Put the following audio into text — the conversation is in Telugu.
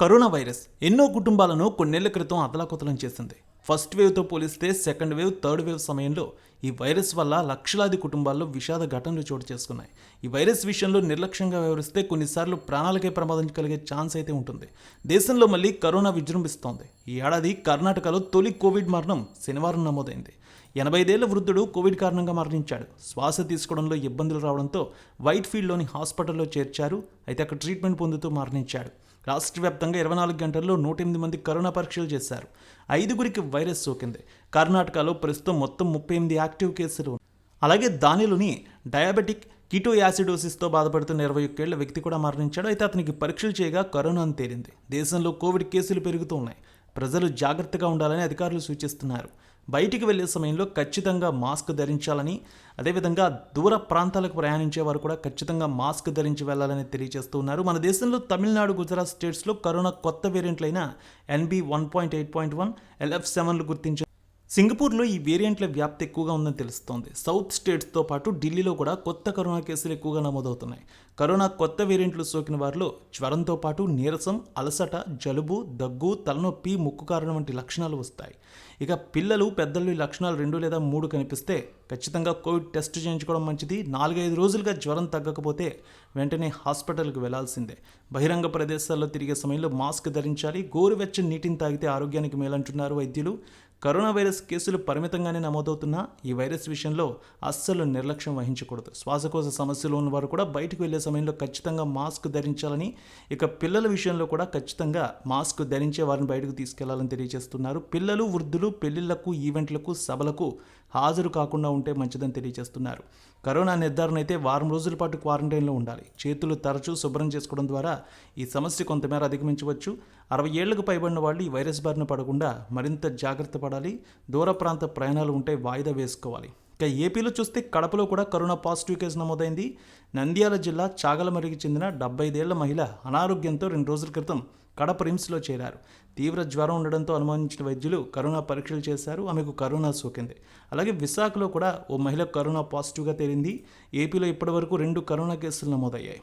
కరోనా వైరస్ ఎన్నో కుటుంబాలను కొన్నేళ్ళ క్రితం అతలాకుతలం చేసింది. ఫస్ట్ వేవ్తో పోలిస్తే సెకండ్ వేవ్ థర్డ్ వేవ్ సమయంలో ఈ వైరస్ వల్ల లక్షలాది కుటుంబాల్లో విషాద ఘటనలు చోటు చేసుకున్నాయి. ఈ వైరస్ విషయంలో నిర్లక్ష్యంగా వ్యవహరిస్తే కొన్నిసార్లు ప్రాణాలకే ప్రమాదం కలిగే ఛాన్స్ అయితే ఉంటుంది. దేశంలో మళ్ళీ కరోనా విజృంభిస్తోంది. ఈ ఏడాది కర్ణాటకలో తొలి కోవిడ్ మరణం శనివారం నమోదైంది. ఎనభైదేళ్ళ వృద్ధుడు కోవిడ్ కారణంగా మరణించాడు. శ్వాస తీసుకోవడంలో ఇబ్బందులు రావడంతో వైట్ ఫీల్డ్లోని హాస్పిటల్లో చేర్చారు. అయితే అక్కడ ట్రీట్మెంట్ పొందుతూ మరణించాడు. రాష్ట్ర వ్యాప్తంగా ఇరవై నాలుగు గంటల్లో నూట ఎనిమిది మంది కరోనా పరీక్షలు చేశారు. ఐదుగురికి వైరస్ సోకింది. కర్ణాటకలో ప్రస్తుతం మొత్తం ముప్పై ఎనిమిది యాక్టివ్ కేసులు అలాగే దానిలోని డయాబెటిక్ కిటో యాసిడోసిస్తో బాధపడుతున్న ఇరవై ఒక్కేళ్ళ వ్యక్తి కూడా మరణించాడు. అయితే అతనికి పరీక్షలు చేయగా కరోనా అని తేలింది. దేశంలో కోవిడ్ కేసులు పెరుగుతూ ఉన్నాయి. ప్రజలు జాగ్రత్తగా ఉండాలని అధికారులు సూచిస్తున్నారు. బయటికి వెళ్ళే సమయంలో ఖచ్చితంగా మాస్క్ ధరించాలని అదేవిధంగా దూర ప్రాంతాలకు ప్రయాణించే వారు కూడా ఖచ్చితంగా మాస్క్ ధరించి వెళ్ళాలని తెలియజేస్తూ ఉన్నారు. మన దేశంలో తమిళనాడు గుజరాత్ స్టేట్స్లో కరోనా కొత్త వేరియంట్లైన NB one point eight point one LF సెవెన్లు గుర్తించారు. సింగపూర్లో ఈ వేరియంట్ల వ్యాప్తి ఎక్కువగా ఉందని తెలుస్తోంది. సౌత్ స్టేట్స్తో పాటు ఢిల్లీలో కూడా కొత్త కరోనా కేసులు ఎక్కువగా నమోదవుతున్నాయి. కరోనా కొత్త వేరియంట్లు సోకిన వారిలో జ్వరంతో పాటు నీరసం అలసట జలుబు దగ్గు తలనొప్పి ముక్కు కారణం వంటి లక్షణాలు వస్తాయి. ఇక పిల్లలు పెద్దలు ఈ లక్షణాలు రెండు లేదా మూడు కనిపిస్తే ఖచ్చితంగా కోవిడ్ టెస్ట్ చేయించుకోవడం మంచిది. నాలుగైదు రోజులుగా జ్వరం తగ్గకపోతే వెంటనే హాస్పిటల్కి వెళ్ళాల్సిందే. బహిరంగ ప్రదేశాల్లో తిరిగే సమయంలో మాస్క్ ధరించాలి. గోరువెచ్చని నీటిని తాగితే ఆరోగ్యానికి మేలంటున్నారు వైద్యులు. కరోనా వైరస్ కేసులు పరిమితంగానే నమోదవుతున్నా ఈ వైరస్ విషయంలో అస్సలు నిర్లక్ష్యం వహించకూడదు. శ్వాసకోశ సమస్యలు ఉన్నవారు కూడా బయటకు వెళ్ళే సమయంలో ఖచ్చితంగా మాస్క్ ధరించాలని ఇక పిల్లల విషయంలో కూడా ఖచ్చితంగా మాస్క్ ధరించే వారిని బయటకు తీసుకెళ్ళాలని తెలియజేస్తున్నారు. పిల్లలు వృద్ధులు పెళ్ళిళ్ళకు ఈవెంట్లకు సభలకు హాజరు కాకుండా ఉంటే మంచిదని తెలియజేస్తున్నారు. కరోనా నిర్ధారణ అయితే వారం రోజుల పాటు క్వారంటైన్లో ఉండాలి. చేతులు తరచూ శుభ్రం చేసుకోవడం ద్వారా ఈ సమస్య కొంతమేర అధిగమించవచ్చు. అరవై ఏళ్ళకు పైబడిన వాళ్ళు ఈ వైరస్ బారిన పడకుండా మరింత జాగ్రత్త పడాలి దూర ప్రాంత ప్రయాణాలు ఉంటే వాయిదా వేసుకోవాలి. ఇక ఏపీలో చూస్తే కడపలో కూడా కరోనా పాజిటివ్ కేసు నమోదైంది. నంద్యాల జిల్లా చాగలమరికి చెందిన డెబ్బై ఐదేళ్ళ మహిళ అనారోగ్యంతో రెండు రోజుల క్రితం కడప రిమ్స్లో చేరారు. తీవ్ర జ్వరం ఉండడంతో అనుమానించిన వైద్యులు కరోనా పరీక్షలు చేశారు. ఆమెకు కరోనా సోకింది. అలాగే విశాఖలో కూడా ఓ మహిళ కరోనా పాజిటివ్గా తేలింది. ఏపీలో ఇప్పటివరకు రెండు కరోనా కేసులు నమోదయ్యాయి.